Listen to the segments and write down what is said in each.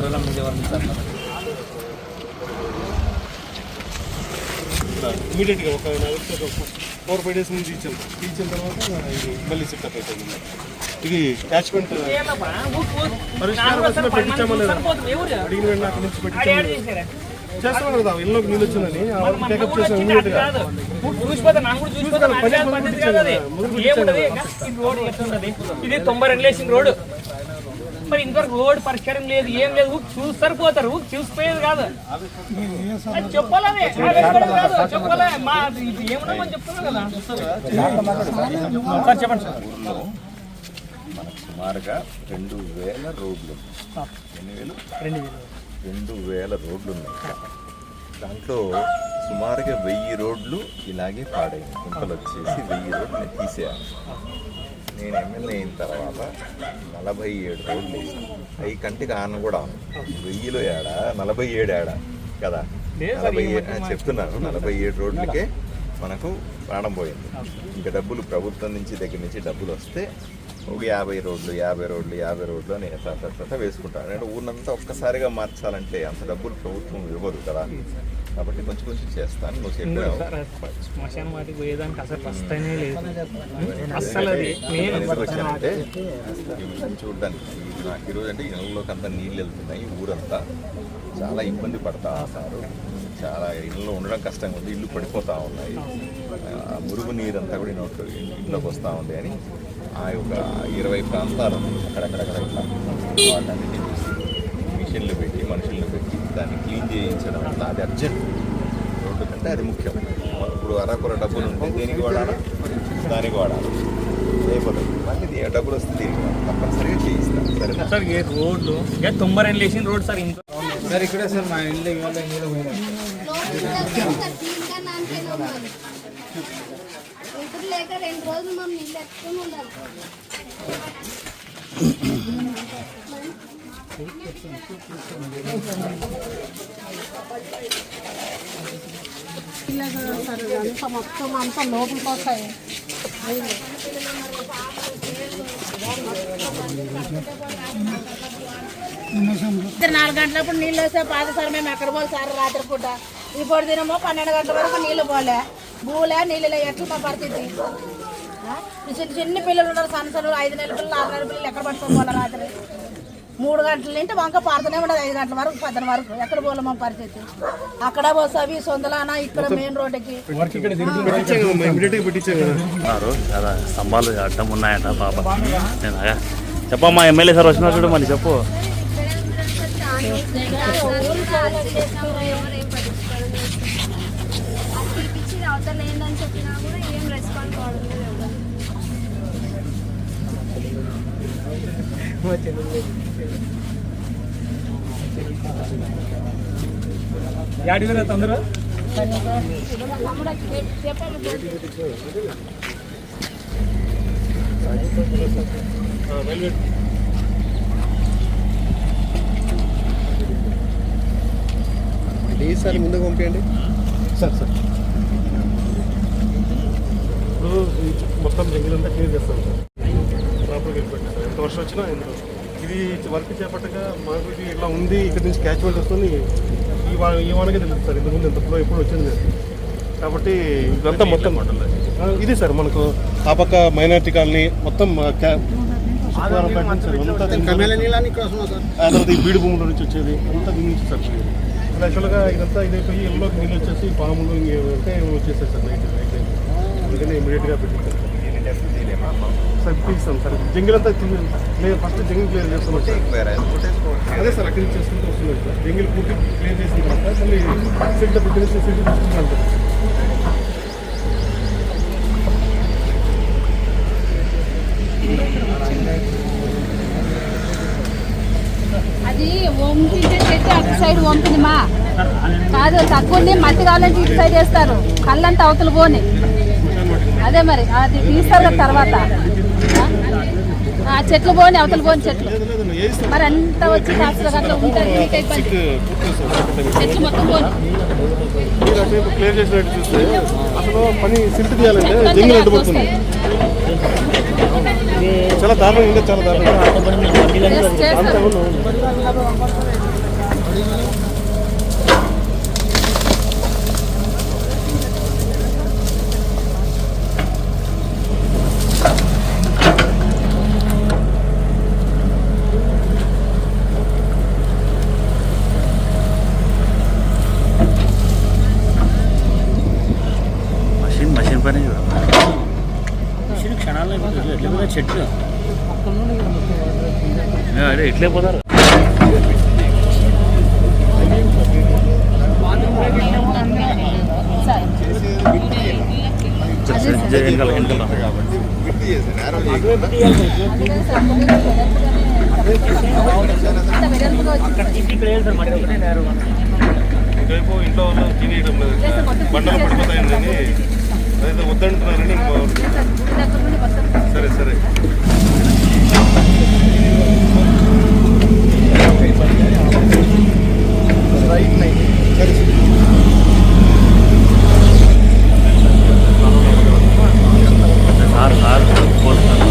విజయవాడ నుంచి సార్ ఇమీడియట్గా ఒక ఫోర్ ఫైవ్ డేస్ నుంచి ఇచ్చాం. ఇచ్చిన తర్వాత ఇది మళ్ళీ సిట్టప్ అయిపోయింది. ఇది క్యాచ్మెంట్ పరిష్కారం వచ్చినా పెట్టించామా లేదా. అడిగిన వెంటనే అక్కడి నుంచి పెట్టించామా లేదా? చేస్తున్నాం కదా ఇల్లులోకి నీళ్ళు వచ్చిందని టేకప్ చేసాం ఇమీడియట్గా ఇది తొంభై రెండు లేసిన రోడ్డు మరి ఇంతవరకు రోడ్డు పరిష్కారం లేదు ఏం లేదు ఊరికి చూస్తారు పోతారు ఊరికి చూసిపోయేది కాదు. అది చెప్పాలి అది. అది చెప్పడం కాదు చెప్పాలి మా ఇది ఏమన్నా మనం చెప్తున్నాం కదా. సార్ చెప్పండి సార్. మనకు సుమారుగా రెండు వేల రోడ్లు ఎన్ని వేలు? రెండు వేల. రోడ్లు ఉన్నాయి. దాంట్లో సుమారుగా వెయ్యి రోడ్లు ఇలాగే పాడైంది గుంతలు వచ్చేసి వెయ్యి రోడ్లు తీసేయాలి. నేను ఎమ్మెల్యే అయిన తర్వాత నలభై ఏడు రోడ్లు వేసాను అవి కంటికి ఆన కూడా. వెయ్యిలో ఏడా? నలభై ఏడు ఏడా? కదా? నలభై ఏడు చెప్తున్నాను నలభై ఏడు రోడ్లకే మనకు ప్రాణం పోయింది. ఇంకా డబ్బులు ప్రభుత్వం నుంచి దగ్గర నుంచి డబ్బులు వస్తే ఒక యాభై రోడ్లు యాభై రోడ్లు యాభై రోడ్లు అని తర్వాత వేసుకుంటాను అంటే ఊరినంతా ఒక్కసారిగా మార్చాలంటే అంత డబ్బులు ప్రభుత్వం ఇవ్వదు కదా. కాబట్టి కొంచెం కొంచెం చేస్తాను నువ్వు చెప్పావు. సార్? శ్మశానం వాటికి పోయేదానికి అసలు వస్తేనే లేదు. చూడడానికి నాకు ఈరోజు అంటే ఈ నెలలోకి అంతా నీళ్ళు వెళ్తున్నాయి ఊరంతా. చాలా ఇబ్బంది పడతా ఉన్నారు చాలా ఇళ్ళలో ఉండడం కష్టంగా ఉంది ఇల్లు పడిపోతూ ఉన్నాయి. మురుగు నీరంతా కూడా నోట్లో ఇంట్లోకి వస్తూ ఉంది అని ఆ యొక్క ఇరవై ప్రాంతాలు అక్కడక్కడక్కడ ఇట్లా వాటన్నిటిని చూసి మిషన్లు పెట్టి మనుషులను పెట్టి దాన్ని క్లీన్ చేయించడం అట్లా. అది అర్జెంట్. రోడ్డు కంటే అది ముఖ్యం. ఇప్పుడు అరకొర డబ్బులు ఉంటే దేనికి వాడాలి? దానికి వాడాలి? లేకపోతే మళ్ళీ డబ్బులు వస్తే దీనికి. తప్పనిసరిగా చేయిస్తాను సరేనా? సార్ ఏ రోడ్లు ఇక తొంభై రెండు లేచిన రోడ్ సార్ ఇంత సార్ ఇక్కడే సార్ మా ఇల్లు ఇవాళ నీళ్ళు రెండు రోజులు మనం నీళ్ళు ఎత్తుకుని ఉండాలి. మొత్తం అంతా లోపలికి వస్తాయి ఇద్దరు నాలుగు గంటలప్పుడు నీళ్ళు వస్తే పాత సార్ మేము ఎక్కడ పోవాలి సార్ రాత్రిపూట? ఇప్పుడు దినమో పన్నెండు గంటల వరకు నీళ్ళు పోలే. భూలే నీళ్ళు ఎట్లా మా పరిస్థితి చిన్న చిన్న పిల్లలు ఉన్నారు సన్న సన్న ఐదు నెలల పిల్లలు ఆరు నెలల పిల్లలు ఎక్కడ పట్టుకొని పోలే రాత్రి? మూడు గంటల నుండి వంక పారుతూనే ఉండదు ఐదు గంటల వరకు పద్దెన వరకు. ఎక్కడ పోలే మా పరిస్థితి? అక్కడ పోసావి సొందలానా ఇక్కడ మెయిన్ రోడ్డుకి? స్తంభాలు అడ్డం ఉన్నాయట పాప. చెప్పమ్మా ఎమ్మెల్యే సార్ వచ్చినా చూడు మళ్ళీ చెప్పు. అవతల ఏందని చెప్పినా కూడా ఏం రెస్పాండ్ కావడం. యాడి వేరే తొందర ఈసారి ముందుకు పంపించండి సార్ సార్ ఇప్పుడు ఈ మొత్తం జంగిల్ అంతా క్లియర్ చేస్తాం సార్. ప్రాపర్గా సార్. ఎంత వర్షం వచ్చినా ఎంత ఇది వర్క్ చేపట్టక మాకు ఇది ఇలా ఉంది ఇక్కడ నుంచి క్యాచ్మెంట్ వస్తుంది. ఈ వా ఈ వానకే తెలుస్తుంది సార్. ఇంతకుముందు ఎంత ఫ్లో ఎప్పుడు వచ్చింది లేదు. కాబట్టి ఇదంతా మొత్తం ఇది సార్. మనకు ఆ పక్క మైనార్టీ కాలనీ మొత్తం తర్వాత ఈ బీడు భూముల నుంచి వచ్చేది అంతా దీని నుంచి సార్ యాక్చువల్గా ఇదంతా ఇదైపోయి ఎల్లోకి నీళ్ళు వచ్చేసి పాములు ఇంకే వచ్చేసాయి సార్ నైట్ నైట్ అందుకని ఇమీడియట్గా పెట్టించారు సార్ సార్ జంగిల్ అంతా ఫస్ట్ జంగిల్ క్లియర్ అదే సార్ అక్కడి నుంచి చేసుకుంటూ వస్తున్నాం సార్ జంగిల్ పూర్తి క్లియర్ చేసిన తర్వాత మళ్ళీ అది వంపించే చెట్టు అటు సైడ్ వంపింది మా. కాదు తక్కువ మట్టి కావాలంటే ఇటు సైడ్ చేస్తారు కళ్ళంతా అవతల పోని. అదే మరి అది తీస్తారు కదా తర్వాత. ఆ? చెట్లు పోని అవతల పోని చెట్లు. మరి అంతా వచ్చి కాస్త అట్లా ఉంటుంది చెట్లు మొత్తం పోని. మీరు అటువైపు క్లియర్ చేసినట్టు చూస్తే అసలు పని సిల్ట్ తీయాలంటే జంగిల్ అడ్డుపడుతుంది చాలా దారుణం ఇంకా చాలా దారుణం చేస్తారు అంత పని. ఎట్లా చెట్లు అదే ఇట్లే పోతారు? వెనకాల వెనకాల ఇంట్లో వాళ్ళు తినేయడం లేదు. బండలు పడిపోతాయండి అదైతే వద్దంటున్నారని సరే సరే సార్ పోతారు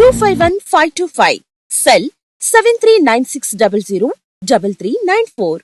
two five one five two five cell seven three nine six double zero double three nine four